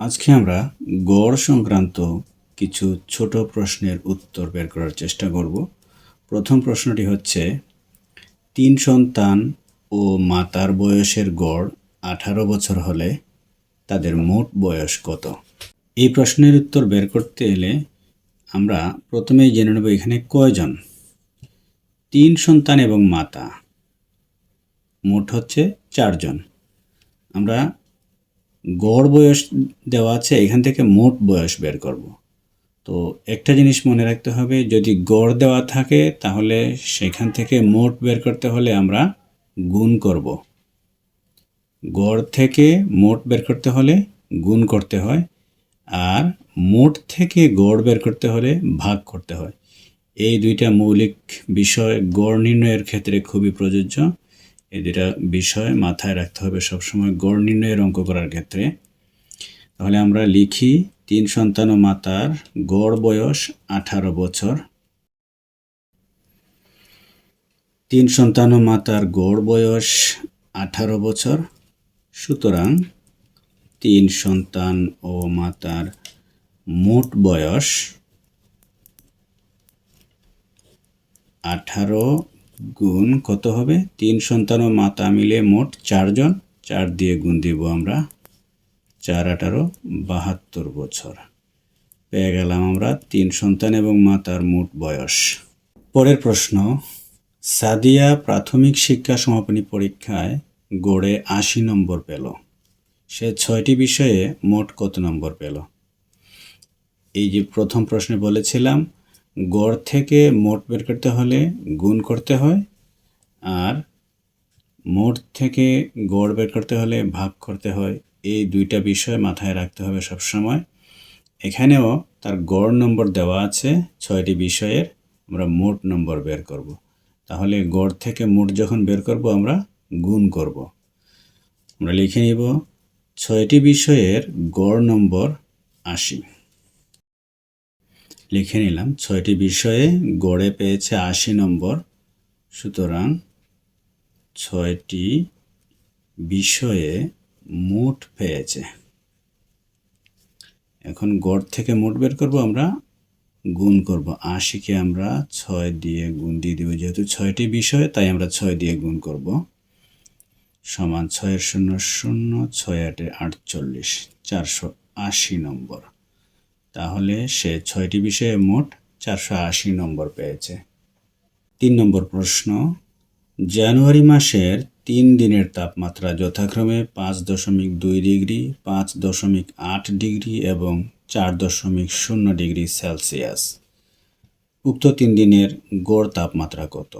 আজকে আমরা গড় সংক্রান্ত কিছু ছোট প্রশ্নের উত্তর বের করার চেষ্টা করব। প্রথম প্রশ্নটি হচ্ছে, তিন সন্তান ও মাতার বয়সের গড় আঠারো বছর হলে তাদের মোট বয়স কত? এই প্রশ্নের উত্তর বের করতে এলে আমরা প্রথমেই জেনে নেব এখানে কয়জন? তিন সন্তান এবং মাতা, মোট হচ্ছে চারজন। আমরা গড় বয়স দেওয়া আছে, এখান থেকে মোট বয়স বের করব। তো একটা জিনিস মনে রাখতে হবে, যদি গড় দেওয়া থাকে তাহলে সেখান থেকে মোট বের করতে হলে আমরা গুণ করব। গড় থেকে মোট বের করতে হলে গুণ করতে হয়, আর মোট থেকে গড় বের করতে হলে ভাগ করতে হয়। এই দুইটা মৌলিক বিষয় গড় নির্ণয়ের ক্ষেত্রে খুবই প্রযোজ্য। এই দুটা বিষয় মাথায় রাখতে হবে সবসময় গড় নির্ণয়ের অঙ্ক করার ক্ষেত্রে। তাহলে আমরা লিখি, তিন সন্তান ও মাতার গড় বয়স আঠারো বছর। তিন সন্তান ও মাতার গড় বয়স আঠারো বছর। সুতরাং তিন সন্তান ও মাতার মোট বয়স আঠারো গুণ কত হবে? তিন সন্তান ও মাতা মিলে মোট চারজন। চার দিয়ে গুণ দিব আমরা চার আঠারো বাহাত্তর বছর। পেয়ে গেলাম আমরা তিন সন্তান এবং মাতার মোট বয়স। পরের প্রশ্ন, সাদিয়া প্রাথমিক শিক্ষা সমাপনী পরীক্ষায় গড়ে আশি নম্বর পেল। সে ছয়টি বিষয়ে মোট কত নম্বর পেল? এই যে প্রথম প্রশ্নে বলেছিলাম গড় থেকে মোট বের করতে হলে গুণ করতে হয় আর মোট থেকে গড় বের করতে হলে ভাগ করতে হয় এই দুইটা বিষয় মাথায় রাখতে হবে সব সময় এখানেও তার গড় নম্বর দেওয়া আছে, ছয়টি বিষয়ের আমরা মোট নম্বর বের করব। তাহলে গড় থেকে মোট যখন বের করব, আমরা গুণ করব। আমরা লিখে নিব, ছয়টি বিষয়ের গড় নম্বর আশি লিখে নিলাম। ছয়টি বিষয়ে গড়ে পেয়েছে আশি নম্বর। সুতরাং ছয়টি বিষয়ে মোট পেয়েছে। এখন গড় থেকে মোট বের করব আমরা, গুণ করব আশিকে আমরা ছয় দিয়ে গুণ দিয়ে দেবো। যেহেতু ছয়টি বিষয়, তাই আমরা ছয় দিয়ে গুণ করব। সমান ছয়ের শূন্য শূন্য, ছয় আটে আটচল্লিশ, চারশো আশি নম্বর। তাহলে সে ছয়টি বিষয়ে মোট চারশো আশি নম্বর পেয়েছে। তিন নম্বর প্রশ্ন, জানুয়ারি মাসের তিন দিনের তাপমাত্রা যথাক্রমে পাঁচ দশমিক দুই ডিগ্রি, পাঁচ দশমিক আট ডিগ্রি এবং চার দশমিক শূন্য ডিগ্রি সেলসিয়াস। উক্ত তিন দিনের গড় তাপমাত্রা কত?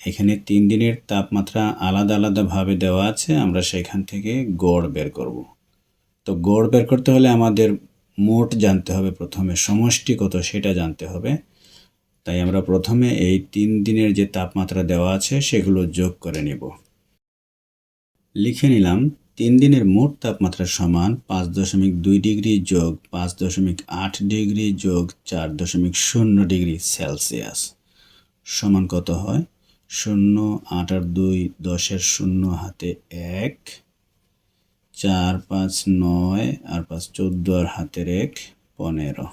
এখানে তিন দিনের তাপমাত্রা আলাদা আলাদাভাবে দেওয়া আছে, আমরা সেখান থেকে গড় বের করব। তো গড় বের করতে হলে আমাদের মোট জানতে হবে প্রথমে, সমষ্টি কত সেটা জানতে হবে। তাই আমরা প্রথমে এই তিন দিনের যে তাপমাত্রা দেওয়া আছে সেগুলো যোগ করে নিব। লিখে নিলাম, তিন দিনের মোট তাপমাত্রা সমান পাঁচ দশমিক দুই ডিগ্রি যোগ পাঁচ দশমিক আট ডিগ্রি যোগ চার দশমিক শূন্য ডিগ্রি সেলসিয়াস। সমান কত হয়? শূন্য আট আর দুই দশের শূন্য হাতে এক। চার, পাঁচ, নয়, আর পাঁচ, চোদ্দ, আর হাতের এক, পনেরো।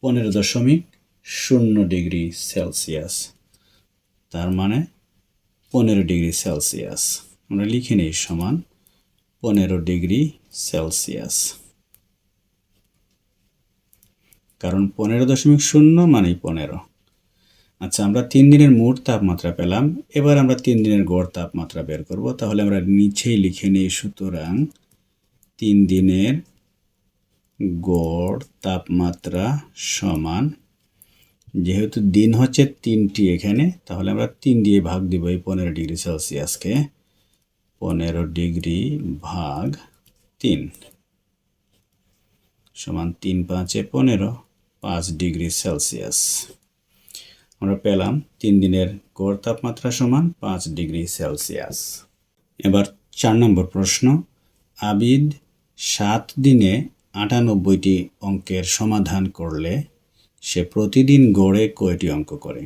পনেরো দশমিক শূন্য ডিগ্রি সেলসিয়াস। তার মানে পনেরো ডিগ্রি সেলসিয়াস। আমরা লিখে নিই সমান পনেরো ডিগ্রি সেলসিয়াস। কারণ পনেরো দশমিক শূন্য মানেই পনেরো। আচ্ছা আমরা তিন দিনের মোট তাপমাত্রা পেলাম। এবার আমরা তিন দিনের গড় তাপমাত্রা বের করব। তাহলে আমরা নিচেই লিখে নিই, সুতরাং তিন দিনের গড় তাপমাত্রা সমান, যেহেতু দিন হচ্ছে তিনটি এখানে, তাহলে আমরা তিন দিয়ে ভাগ দিব এই পনেরো ডিগ্রি সেলসিয়াসকে। পনেরো ডিগ্রি ভাগ তিন সমান তিন পাঁচে পনেরো, পাঁচ ডিগ্রি সেলসিয়াস। আমরা পেলাম তিন দিনের গড় তাপমাত্রা সমান পাঁচ ডিগ্রি সেলসিয়াস। এবার চার নম্বর প্রশ্ন, আবিদ সাত দিনে আটানব্বইটি অঙ্কের সমাধান করলে সে প্রতিদিন গড়ে কয়টি অঙ্ক করে?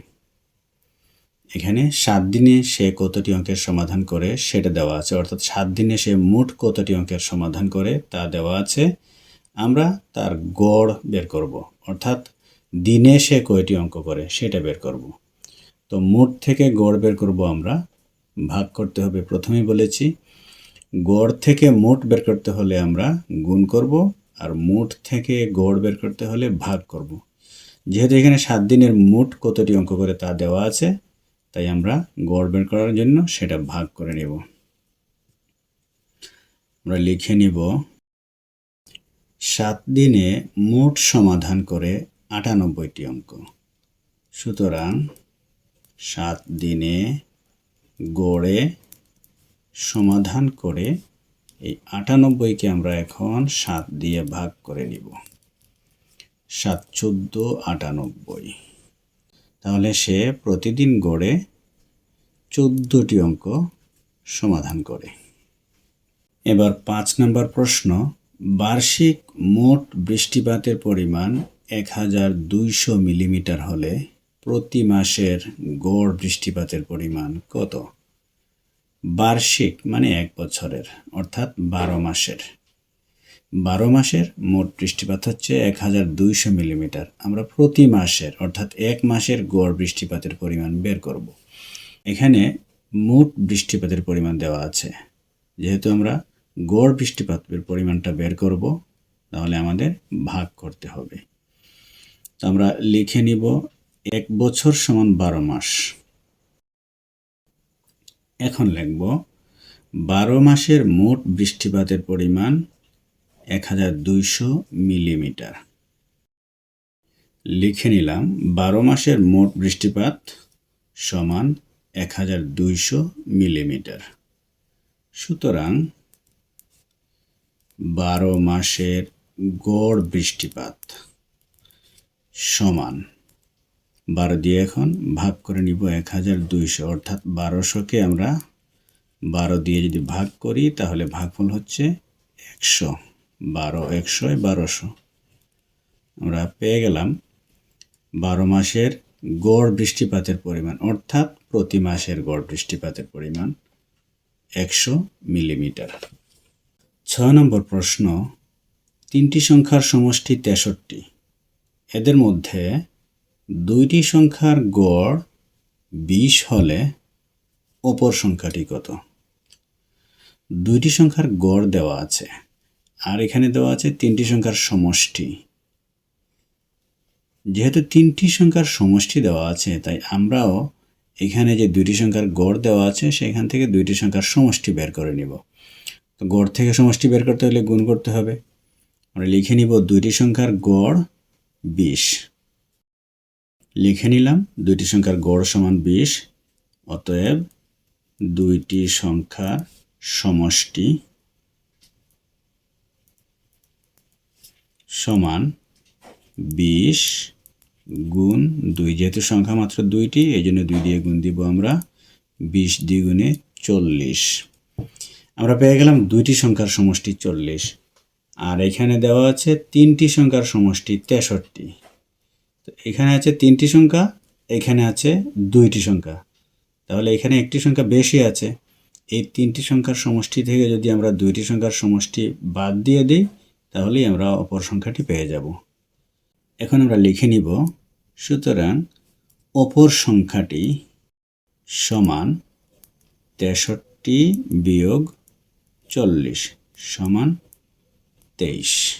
এখানে সাত দিনে সে কতটি অঙ্কের সমাধান করে সেটা দেওয়া আছে, অর্থাৎ সাত দিনে সে মোট কতটি অঙ্কের সমাধান করে তা দেওয়া আছে। আমরা তার গড় বের করব, অর্থাৎ দিনে সে কয়টি অঙ্ক করে সেটা বের করব। তো মোট থেকে গড় বের করব আমরা। ভাগ করতে হবে, প্রথমেই বলেছি, গড় থেকে মোট বের করতে হলে আমরা গুণ করব আর মোট থেকে গড় বের করতে হলে ভাগ করব। যেহেতু এখানে সাত দিনের মোট কতটি অঙ্ক করে তা দেওয়া আছে, তাই আমরা গড় বের করার জন্য সেটা ভাগ করে নেব। আমরা লিখে নিব, সাত দিনে মোট সমাধান করে আটানব্বইটি অঙ্ক। সুতরাং সাত দিনে গড়ে সমাধান করে এই আটানব্বইকে আমরা এখন সাত দিয়ে ভাগ করে নিব। সাত চোদ্দ আটানব্বই। তাহলে সে প্রতিদিন গড়ে চোদ্দোটি অঙ্ক সমাধান করে। এবার পাঁচ নম্বর প্রশ্ন, বার্ষিক মোট বৃষ্টিপাতের পরিমাণ এক হাজার দুইশো মিলিমিটার হলে প্রতি মাসের গড় বৃষ্টিপাতের পরিমাণ কত? বার্ষিক মানে এক বছরের, অর্থাৎ বারো মাসের। বারো মাসের মোট বৃষ্টিপাত হচ্ছে এক হাজার দুইশো মিলিমিটার। আমরা প্রতি মাসের, অর্থাৎ এক মাসের গড় বৃষ্টিপাতের পরিমাণ বের করব। এখানে মোট বৃষ্টিপাতের পরিমাণ দেওয়া আছে। যেহেতু আমরা গড় বৃষ্টিপাতের পরিমাণটা বের করব, তাহলে আমাদের ভাগ করতে হবে। আমরা লিখে নিব এক বছর সমান বারো মাস। এখন লিখব, বারো মাসের মোট বৃষ্টিপাতের পরিমাণ এক হাজার দুইশো মিলিমিটার। লিখে নিলাম, বারো মাসের মোট বৃষ্টিপাত সমান এক হাজার দুইশো মিলিমিটার। সুতরাং বারো মাসের গড় বৃষ্টিপাত সমান। বারো দিয়ে এখন ভাগ করে নিব এক হাজার দুইশো, অর্থাৎ বারোশোকে আমরা বারো দিয়ে যদি ভাগ করি, তাহলে ভাগফল হচ্ছে একশো। বারো একশোয় বারোশো। আমরা পেয়ে গেলাম বারো মাসের গড় বৃষ্টিপাতের পরিমাণ, অর্থাৎ প্রতি মাসের গড় বৃষ্টিপাতের পরিমাণ একশো মিলিমিটার। ছয় নম্বর প্রশ্ন, তিনটি সংখ্যার সমষ্টি তেষট্টি। এদের মধ্যে দুইটি সংখ্যার গড় বিশ হলে অপর সংখ্যাটি কত? দুইটি সংখ্যার গড় দেওয়া আছে, আর এখানে দেওয়া আছে তিনটি সংখ্যার সমষ্টি। যেহেতু তিনটি সংখ্যার সমষ্টি দেওয়া আছে, তাই আমরাও এখানে যে দুইটি সংখ্যার গড় দেওয়া আছে, সেখান থেকে দুইটি সংখ্যার সমষ্টি বের করে নিব। তো গড় থেকে সমষ্টি বের করতে হলে গুণ করতে হবে। আমরা লিখে নিব দুইটি সংখ্যার গড় বিশ। লিখে নিলাম দুইটি সংখ্যার গড় সমান বিশ, অতএব দুইটি সংখ্যার সমষ্টি সমান বিশ গুণ দুই, যেহেতু সংখ্যা মাত্র দুইটি এই জন্য দুই দিয়ে গুণ দিব আমরা বিশ দ্বিগুণে চল্লিশ। আমরা পেয়ে গেলাম দুইটি সংখ্যার সমষ্টি চল্লিশ। আর এখানে দেওয়া আছে তিনটি সংখ্যার সমষ্টি তেষট্টি। তো এখানে আছে তিনটি সংখ্যা, এখানে আছে দুইটি সংখ্যা। তাহলে এখানে একটি সংখ্যা বেশি আছে। এই তিনটি সংখ্যার সমষ্টি থেকে যদি আমরা দুইটি সংখ্যার সমষ্টি বাদ দিয়ে দিই, তাহলেই আমরা অপর সংখ্যাটি পেয়ে যাব। এখন আমরা লিখে নিব, সুতরাং অপর সংখ্যাটি সমান তেষট্টি বিয়োগ চল্লিশ সমান তেইশ।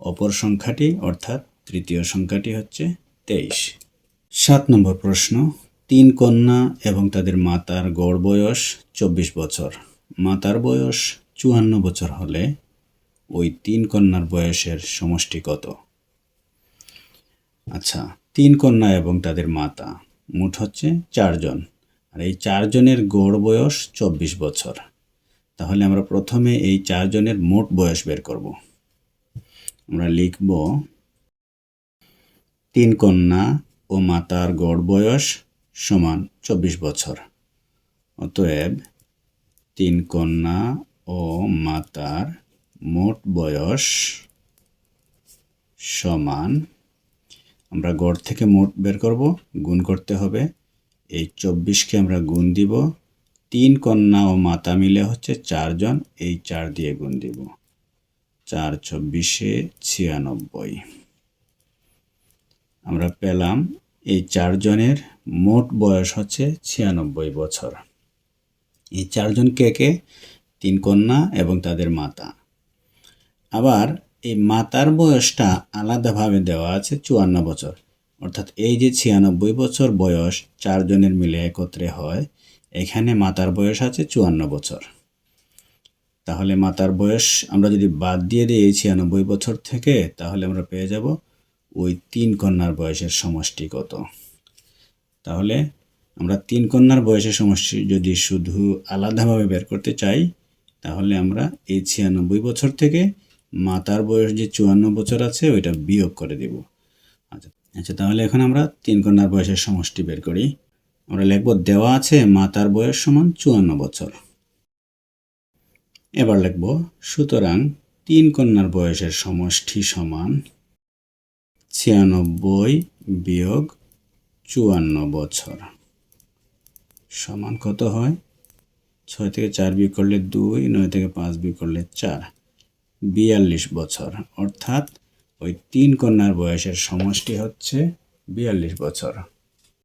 অপর সংখ্যাটি অর্থাৎ তৃতীয় সংখ্যাটি হচ্ছে তেইশ। সাত নম্বর প্রশ্ন, তিন কন্যা এবং তাদের মাতার গড় বয়স চব্বিশ বছর। মাতার বয়স চুয়ান্ন বছর হলে ওই তিন কন্যার বয়সের সমষ্টি কত? আচ্ছা তিন কন্যা এবং তাদের মাতা মোট হচ্ছে চারজন। আর এই চারজনের গড় বয়স চব্বিশ বছর। তাহলে আমরা প্রথমে এই চারজনের মোট বয়স বের করব। আমরা লিখব তিন কন্যা ও মাতার গড় বয়স সমান চব্বিশ বছর। অতএব তিন কন্যা ও মাতার মোট বয়স সমান, আমরা গড় থেকে মোট বের করব, গুণ করতে হবে। এই চব্বিশকে আমরা গুণ দিব তিন কন্যা ও মাতা মিলে হচ্ছে চারজন, এই চার দিয়ে গুণ দিব। চার চব্বিশে ছিয়ানব্বই। আমরা পেলাম এই চারজনের মোট বয়স হচ্ছে ছিয়ানব্বই বছর। এই চারজন কে কে? তিন কন্যা এবং তাদের মাতা। আবার এই মাতার বয়সটা আলাদাভাবে দেওয়া আছে চুয়ান্ন বছর। অর্থাৎ এই যে ছিয়ানব্বই বছর বয়স, চারজনের মিলে একত্রে হয় এখানে মাতার বয়স আছে চুয়ান্ন বছর। তাহলে মাতার বয়স আমরা যদি বাদ দিয়ে দিই এই ছিয়ানব্বই বছর থেকে, তাহলে আমরা পেয়ে যাব ওই তিন কন্যার বয়সের সমষ্টি কত। তাহলে আমরা তিন কন্যার বয়সের সমষ্টি যদি শুধু আলাদাভাবে বের করতে চাই, তাহলে আমরা এই ছিয়ানব্বই বছর থেকে মাতার বয়স যে চুয়ান্ন বছর আছে, ওইটা বিয়োগ করে দেব। আচ্ছা আচ্ছা তাহলে এখন আমরা তিন কন্যার বয়সের সমষ্টি বের করি। আমরা লিখব, দেওয়া আছে মাতার বয়স সমান চুয়ান্ন বছর। এবার লিখব, সুতরাং তিন কন্যার বয়সের সমষ্টি সমান ছিয়ানব্বই বিয়োগ চুয়ান্ন বছর। সমান কত হয়? ছয় থেকে চার বিয়োগ করলে দুই, নয় থেকে পাঁচ বিয়োগ করলে চার। বিয়াল্লিশ বছর। অর্থাৎ ওই তিন কন্যার বয়সের সমষ্টি হচ্ছে বিয়াল্লিশ বছর।